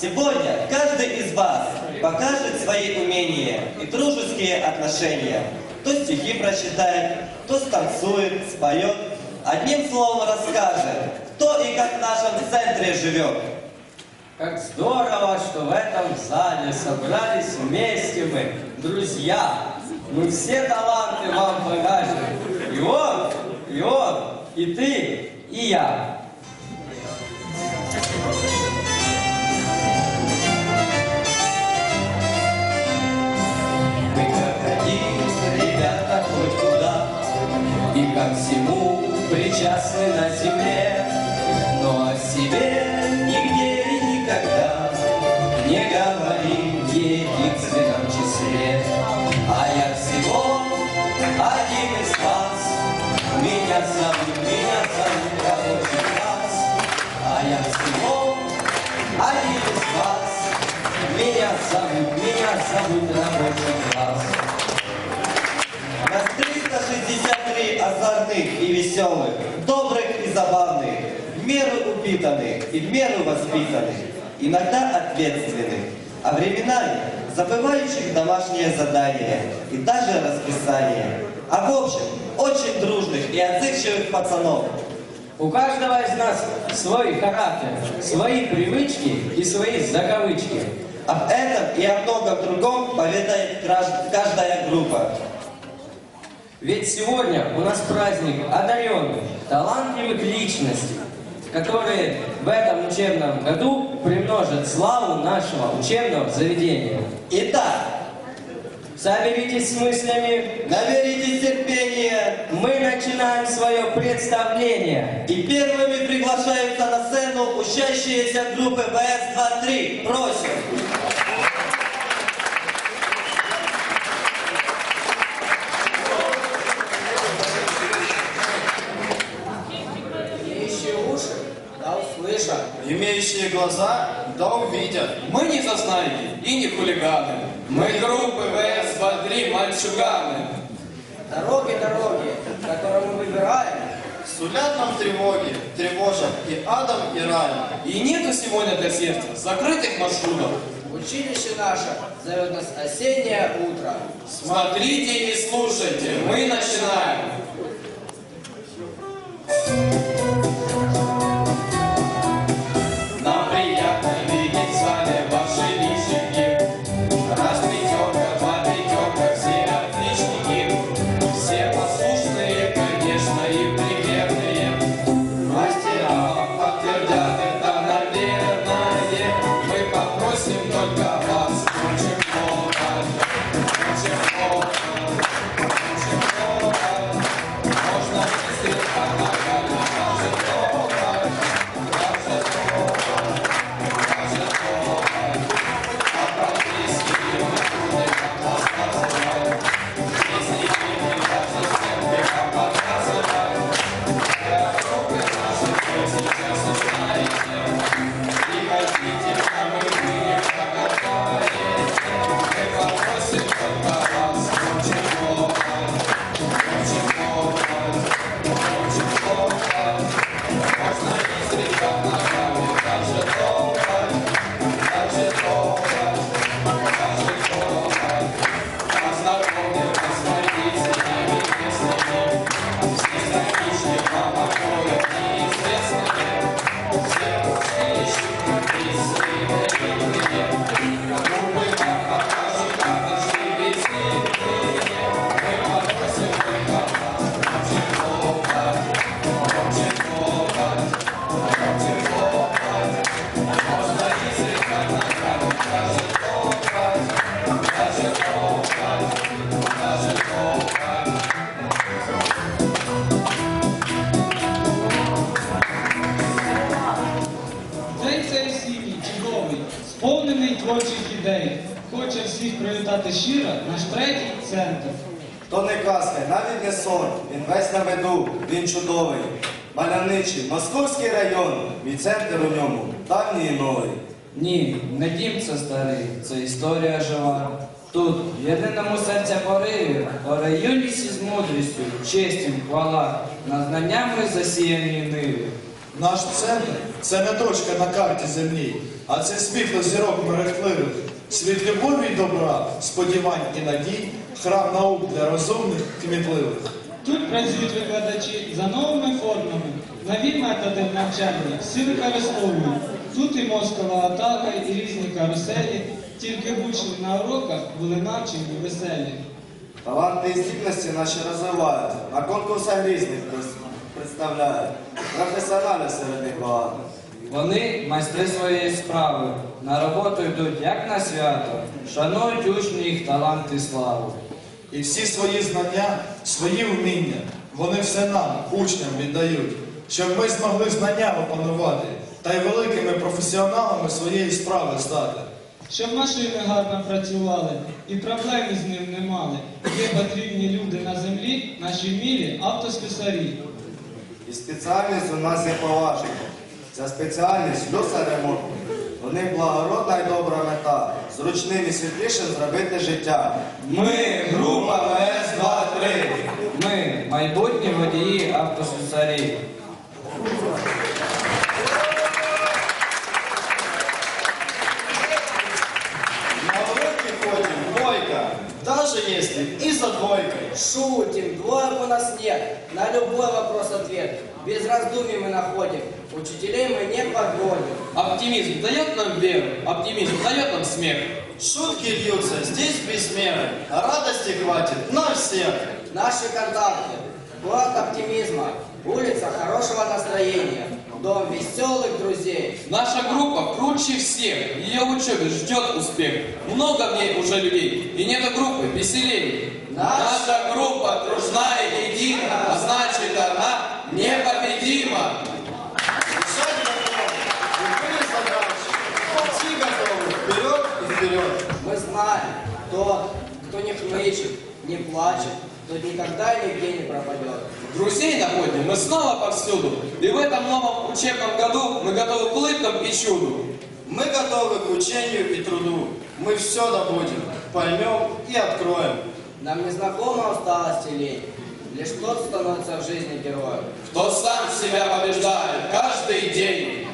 Сегодня каждый из вас покажет свои умения и дружеские отношения. Кто стихи прочитает, кто станцует, споет. Одним словом расскажет, кто и как в нашем центре живет. Как здорово, что в этом зале собрались вместе мы, друзья. Мы все таланты вам покажем. И он, и он, и ты, и я. Причастны на земле, но о себе нигде и никогда не говорим в единственном числе. А я всего один из вас, меня зовут, меня зовут рабочий класс. А я всего один из вас, меня зовут, меня зовут рабочий класс. Нас 363 озорных и веселых, забавных, в меру упитанных и в меру воспитанных, иногда ответственных, а временами забывающих домашнее задание и даже расписание. А в общем, очень дружных и отзывчивых пацанов. У каждого из нас свой характер, свои привычки и свои закавычки. Об этом и о многом другом поведает каждая группа. Ведь сегодня у нас праздник одаренных, талантливых личностей, которые в этом учебном году примножат славу нашего учебного заведения. Итак, Соберитесь с мыслями, наберитесь терпения, мы начинаем свое представление. И первыми приглашаются на сцену учащиеся группы ВС-23. Просим. Имеющие глаза, да увидят. Мы не зазнайки и не хулиганы. Мы группы ВС-2-3 мальчуганы. Дороги, дороги, которые мы выбираем, Сулят нам тревоги, тревожат и адом, и раем. И нету сегодня для сердца закрытых маршрутов. училище наше зовет нас осеннее утро. Смотрите и слушайте, мы начинаем. Нам То не казка, навіть не сон. Він весь на виду, він чудовий. Мальовничий, Московський район, мій центр у ньому, давній і новий. Ні, не дім це старий, це історія жива. Тут, в єдиному серця пориві, оре юність із мудрістю, честю, хвала, над знаннями засіяні ниві. Наш центр це не точка на карті землі, а це світло зірок мерехтливих, світ любові й добра, сподівань і надій, храм наук для розумних, кмітливих. Тут працюють викладачі за новими формами. Нові методи навчання всі використовують. Тут і мозкова атака, і різні каруселі. Тільки учні на уроках були навчені і веселі. Таланти і здібності наші розвивають, на конкурсах різних представляють. Професіонали серед них багато. Вони майстри своєї справи, на роботу йдуть як на свято, шанують учні їх талант і славу. І всі свої знання, свої вміння, вони все нам, учням віддають, щоб ми змогли знання опанувати та й великими професіоналами своєї справи стати. Щоб машини гарно працювали і проблем з ним не мали. Є потрібні люди на землі, наші вмілі автослюсарі. І спеціальність у нас є поважна. Ця спеціальність слюсар ремонту. У них благородна і добра мета. Зручним і світлішим зробити життя. Ми Група МС-2-3. Ми майбутні водії автослюсарів. Двойкой. Шутим, двоек у нас нет. На любой вопрос ответ. Без раздумий мы находим. Учителей мы не подводим. Оптимизм дает нам веру, оптимизм дает нам смех. Шутки льются здесь без меры. А радости хватит на всех. Наши контакты. Город оптимизма. Улица хорошего настроения. Дом веселых друзей. Наша группа круче всех, ее учебе ждет успех. Много в ней уже людей, и нету группы веселей. Наш- Наша группа дружна и едина, а значит она непобедима. Вперед и вперед. Мы знаем, тот, кто не хнычет, не плачет, тот никогда и нигде не пропадет. Друзей находим мы снова повсюду. И в этом новом учебном году мы готовы к улыбкам и чуду. Мы готовы к учению и труду. Мы все добудем, поймем и откроем. Нам не знакома усталость и. Лишь тот становится в жизни героем. Кто сам себя побеждает каждый день.